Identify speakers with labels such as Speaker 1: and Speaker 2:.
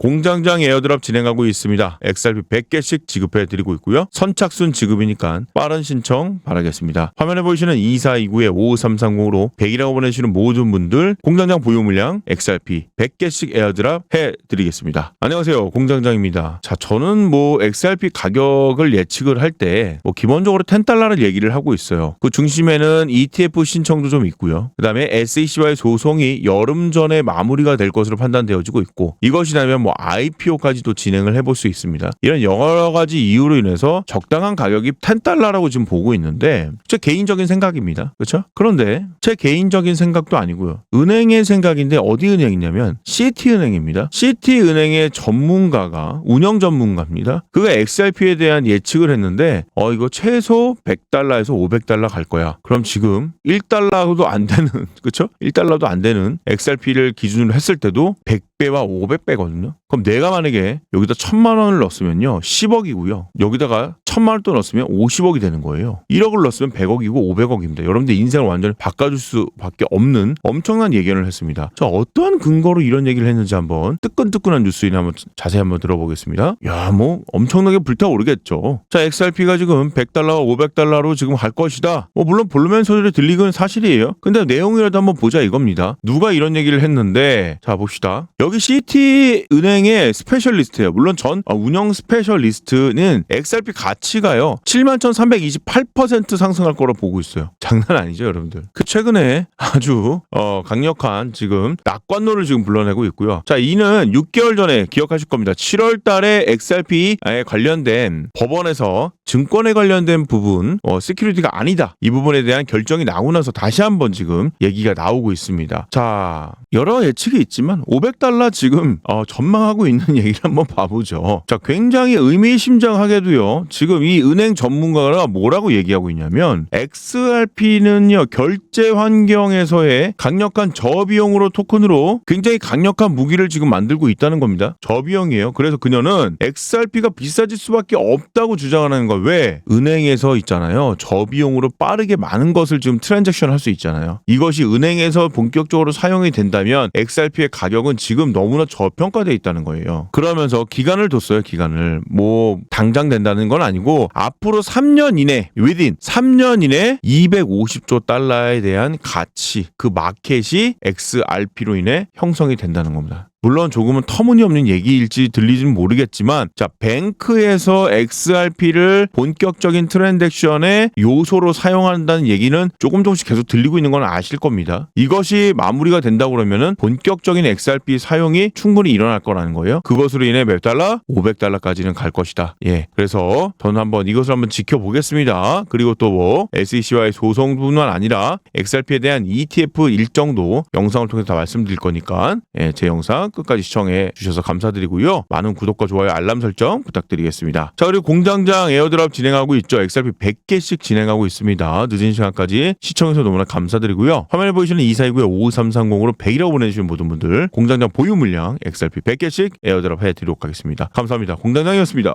Speaker 1: 공장장 에어드랍 진행하고 있습니다. XRP 100개씩 지급해 드리고 있고요. 선착순 지급이니까 빠른 신청 바라겠습니다. 화면에 보이시는 2429에 55330으로 100이라고 보내주시는 모든 분들 공장장 보유 물량 XRP 100개씩 에어드랍 해 드리겠습니다. 안녕하세요. 공장장입니다. 자, 저는 뭐 XRP 가격을 예측을 할 때 뭐 기본적으로 10달러를 얘기를 하고 있어요. 그 중심에는 ETF 신청도 좀 있고요. 그다음에 SEC와의 소송이 여름 전에 마무리가 될 것으로 판단되어지고 있고 이것이 되면 뭐 IPO까지도 진행을 해볼 수 있습니다. 이런 여러 가지 이유로 인해서 적당한 가격이 10달러라고 지금 보고 있는데 제 개인적인 생각입니다. 그렇죠? 그런데 제 개인적인 생각도 아니고요. 은행의 생각인데 어디 은행이냐면 Citi은행입니다. Citi은행의 전문가가 운영 전문가입니다. 그가 XRP에 대한 예측을 했는데 어 이거 최소 100달러에서 500달러 갈 거야. 그럼 지금 1달러도 안 되는 그렇죠? 1달러도 안 되는 XRP를 기준으로 했을 때도 100 배와 500배거든요. 그럼 내가 만약에 여기다 1000만 원을 넣었으면요. 10억이고요. 여기다가 1000만 원 또 넣었으면 50억이 되는 거예요. 1억을 넣었으면 100억이고 500억입니다. 여러분들 인생을 완전히 바꿔줄 수밖에 없는 엄청난 예견을 했습니다. 자, 어떠한 근거로 이런 얘기를 했는지 한번 뜨끈뜨끈한 뉴스인 한번 자세히 한번 들어보겠습니다. 야, 뭐 엄청나게 불타오르겠죠. 자, XRP가 지금 100달러와 500달러로 지금 갈 것이다. 뭐 물론 볼루멘 소리를 들리건 사실이에요. 근데 내용이라도 한번 보자 이겁니다. 누가 이런 얘기를 했는데 자 봅시다. 여기 CT 은행의 스페셜리스트예요. 물론 전 어, 운영 스페셜리스트는 XRP 가 치가요 71,328% 상승할 거로 보고 있어요. 장난 아니죠, 여러분들. 그 최근에 아주 어, 강력한 지금 낙관론을 지금 불러내고 있고요. 자, 이는 6개월 전에 기억하실 겁니다. 7월 달에 XRP에 관련된 법원에서 증권에 관련된 부분, 어, 시큐리티가 아니다. 이 부분에 대한 결정이 나오고 나서 다시 한번 지금 얘기가 나오고 있습니다. 자, 여러 예측이 있지만 500달러 지금 어, 전망하고 있는 얘기를 한번 봐보죠. 자, 굉장히 의미심장하게도요. 지금 이 은행 전문가가 뭐라고 얘기하고 있냐면 XRP는요 결제 환경에서의 강력한 저비용으로 토큰으로 굉장히 강력한 무기를 지금 만들고 있다는 겁니다. 저비용이에요. 그래서 그녀는 XRP가 비싸질 수밖에 없다고 주장하는 거 왜? 은행에서 있잖아요. 저비용으로 빠르게 많은 것을 지금 트랜잭션 할 수 있잖아요. 이것이 은행에서 본격적으로 사용이 된다면 XRP의 가격은 지금 너무나 저평가돼 있다는 거예요. 그러면서 기간을 뒀어요. 기간을 뭐 당장 된다는 건 아니고 앞으로 3년 이내 within 3년 이내 250조 달러에 대한 가치 그 마켓이 XRP로 인해 형성이 된다는 겁니다. 물론 조금은 터무니없는 얘기일지 들리지는 모르겠지만 자 뱅크에서 XRP를 본격적인 트랜잭션의 요소로 사용한다는 얘기는 조금 조금씩 계속 들리고 있는 건 아실 겁니다. 이것이 마무리가 된다고 그러면은 본격적인 XRP 사용이 충분히 일어날 거라는 거예요. 그것으로 인해 몇 달러? 500달러까지는 갈 것이다. 예. 그래서 저는 한번 이것을 한번 지켜보겠습니다. 그리고 또 뭐 SEC와의 소송뿐만 아니라 XRP에 대한 ETF 일정도 영상을 통해서 다 말씀드릴 거니까 예, 제 영상 끝까지 시청해 주셔서 감사드리고요. 많은 구독과 좋아요, 알람 설정 부탁드리겠습니다. 자, 그리고 공장장 에어드랍 진행하고 있죠. XRP 100개씩 진행하고 있습니다. 늦은 시간까지 시청해주셔서 너무나 감사드리고요. 화면에 보이시는 2429에 5330으로 100이라고 보내주신 모든 분들 공장장 보유 물량 XRP 100개씩 에어드랍 해드리도록 하겠습니다. 감사합니다. 공장장이었습니다.